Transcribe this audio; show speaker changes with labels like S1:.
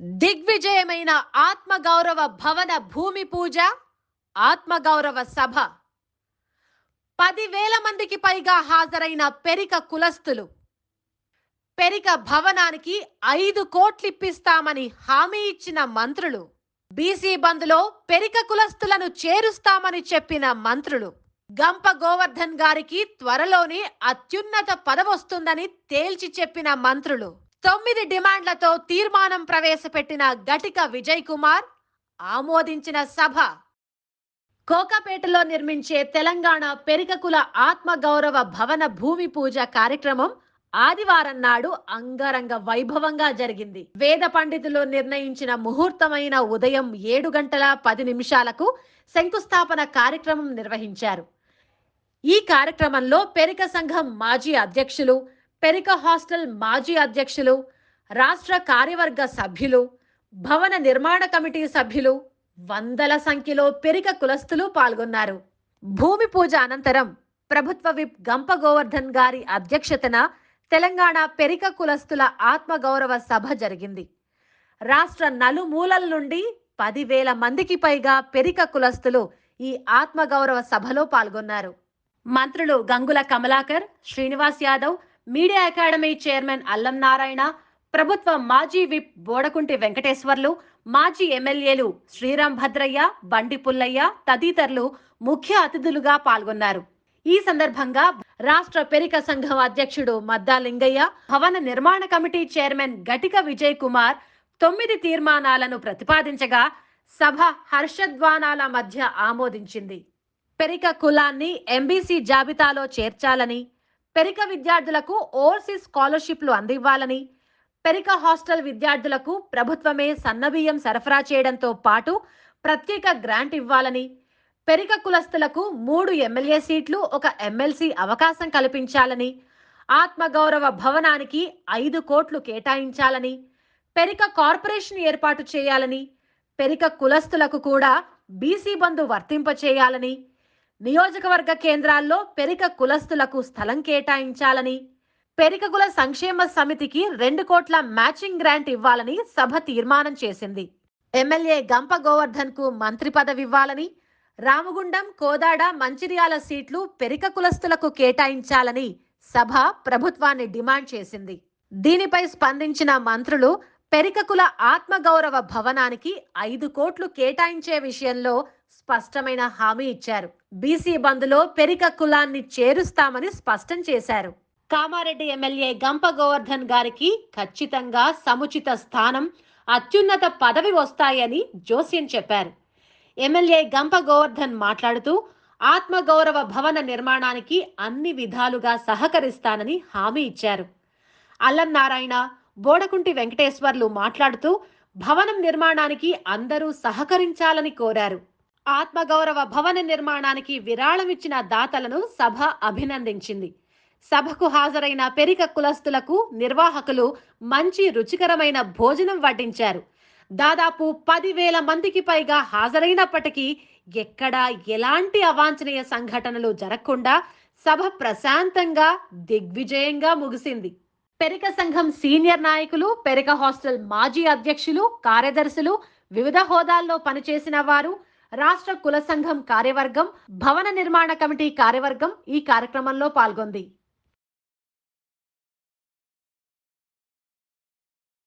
S1: దిగ్విజయమైన ఆత్మగౌరవ భవన భూమి పూజ ఆత్మగౌరవ సభ. పదివేల మందికి పైగా హాజరైన పెరిక కులస్తులు. పెరిక భవనానికి ఐదు కోట్లిప్పిస్తామని హామీ ఇచ్చిన మంత్రులు. బీసీ బంద్లో పెరిక కులస్తులను చేరుస్తామని చెప్పిన మంత్రులు. గంప గోవర్ధన్ గారికి త్వరలోనే అత్యున్నత పదవొస్తుందని తేల్చి చెప్పిన మంత్రులు. తొమ్మిది డిమాండ్లతో తీర్మానం ప్రవేశపెట్టిన గటిక విజయ్ కుమార్ ఆమోదించిన సభ. కోకాపేటలో నిర్మించే తెలంగాణ పెరికకుల ఆత్మగౌరవ భవన భూమి పూజ కార్యక్రమం ఆదివారం నాడు అంగరంగ వైభవంగా జరిగింది. వేద పండితులు నిర్ణయించిన ముహూర్తమైన ఉదయం ఏడు గంటల పది నిమిషాలకు శంకుస్థాపన కార్యక్రమం నిర్వహించారు. ఈ కార్యక్రమంలో పెరిక సంఘం మాజీ అధ్యక్షులు పెరిక హాస్టల్ మాజీ అధ్యక్షులు రాష్ట్ర కార్యవర్గ సభ్యులు భవన నిర్మాణ కమిటీ సభ్యులు వందల సంఖ్యలో పెరిక కులస్తులు పాల్గొన్నారు. భూమి పూజ అనంతరం ప్రభుత్వ విప్ గంప గోవర్ధన్ గారి అధ్యక్షతన తెలంగాణ పెరిక కులస్తుల ఆత్మగౌరవ సభ జరిగింది. రాష్ట్ర నలుమూలల నుండి పదివేల మందికి పైగా పెరిక కులస్తులు ఈ ఆత్మగౌరవ సభలో పాల్గొన్నారు. మంత్రులు Gangula Kamalakar Srinivas Yadav media academy chairman Allam Narayana ప్రభుత్వ మాజీ విప్ బోడకుంటి వెంకటేశ్వర్లు మాజీ ఎమ్మెల్యేలు శ్రీరామ్ భద్రయ్య బండి పుల్లయ్య తదితరులు ముఖ్య అతిథులుగా పాల్గొన్నారు. ఈ సందర్భంగా రాష్ట్ర పెరిక సంఘం అధ్యక్షుడు మద్దా లింగయ్య భవన నిర్మాణ కమిటీ చైర్మన్ గటిక విజయ్ కుమార్ తొమ్మిది తీర్మానాలను ప్రతిపాదించగా సభ హర్షద్వానాల మధ్య ఆమోదించింది. పెరిక కులాన్ని ఎంబీసీ జాబితాలో చేర్చాలని పెరిక విద్యార్థులకు ఓవర్సీస్ స్కాలర్షిప్లు అందివ్వాలని పెరిక హాస్టల్ విద్యార్థులకు ప్రభుత్వమే సన్నబియ్యం సరఫరా చేయడంతో పాటు ప్రత్యేక గ్రాంట్ ఇవ్వాలని పెరిక కులస్తులకు మూడు ఎమ్మెల్యే సీట్లు ఒక ఎమ్మెల్సీ అవకాశం కల్పించాలని ఆత్మగౌరవ భవనానికి ఐదు కోట్లు కేటాయించాలని పెరిక కార్పొరేషన్ ఏర్పాటు చేయాలని పెరిక కులస్తులకు కూడా బీసీ బంధు వర్తింపచేయాలని నియోజకవర్గ కేంద్రాల్లో పెరిక కులస్తులకు స్థలం కేటాయించాలని పెరికకుల సంక్షేమ సమితికి రెండు కోట్ల మ్యాచింగ్ గ్రాంట్ ఇవ్వాలని సభ తీర్మానం చేసింది. ఎమ్మెల్యే గంప గోవర్ధన్కు మంత్రి పదవి ఇవ్వాలని రామగుండం కోదాడ మంచిర్యాల సీట్లు పెరిక కులస్తులకు కేటాయించాలని సభ ప్రభుత్వాన్ని డిమాండ్ చేసింది. దీనిపై స్పందించిన మంత్రులు పెరికకుల ఆత్మగౌరవ భవనానికి ఐదు కోట్లు కేటాయించే విషయంలో స్పష్టమైన హామీ ఇచ్చారు. బీసీ బంద్లో పెరిక కులాన్ని చేరుస్తామని స్పష్టం చేశారు. కామారెడ్డి ఎమ్మెల్యే గంప గోవర్ధన్ గారికి ఖచ్చితంగా సముచిత స్థానం అత్యున్నత పదవి వస్తాయని జోస్యం చెప్పారు. ఎమ్మెల్యే గంప గోవర్ధన్ మాట్లాడుతూ ఆత్మగౌరవ భవన నిర్మాణానికి అన్ని విధాలుగా సహకరిస్తానని హామీ ఇచ్చారు. అల్లం నారాయణ బోడకుంటి వెంకటేశ్వర్లు మాట్లాడుతూ భవనం నిర్మాణానికి అందరూ సహకరించాలని కోరారు. ఆత్మగౌరవ భవన నిర్మాణానికి విరాళమిచ్చిన దాతలను సభ అభినందించింది. సభకు హాజరైన పెరిక కులస్తులకు నిర్వాహకులు మంచి రుచికరమైన భోజనం వడ్డించారు. దాదాపు పదివేల మందికి పైగా హాజరైనప్పటికీ ఎక్కడా ఎలాంటి అవాంఛనీయ సంఘటనలు జరగకుండా సభ ప్రశాంతంగా దిగ్విజయంగా ముగిసింది. పెరిక సంఘం సీనియర్ నాయకులు పెరిక హాస్టల్ మాజీ అధ్యక్షులు కార్యదర్శులు వివిధ హోదాల్లో పనిచేసిన వారు రాష్ట్ర కుల సంఘం కార్యవర్గం భవన నిర్మాణ కమిటీ కార్యవర్గం ఈ కార్యక్రమంలో పాల్గొంది.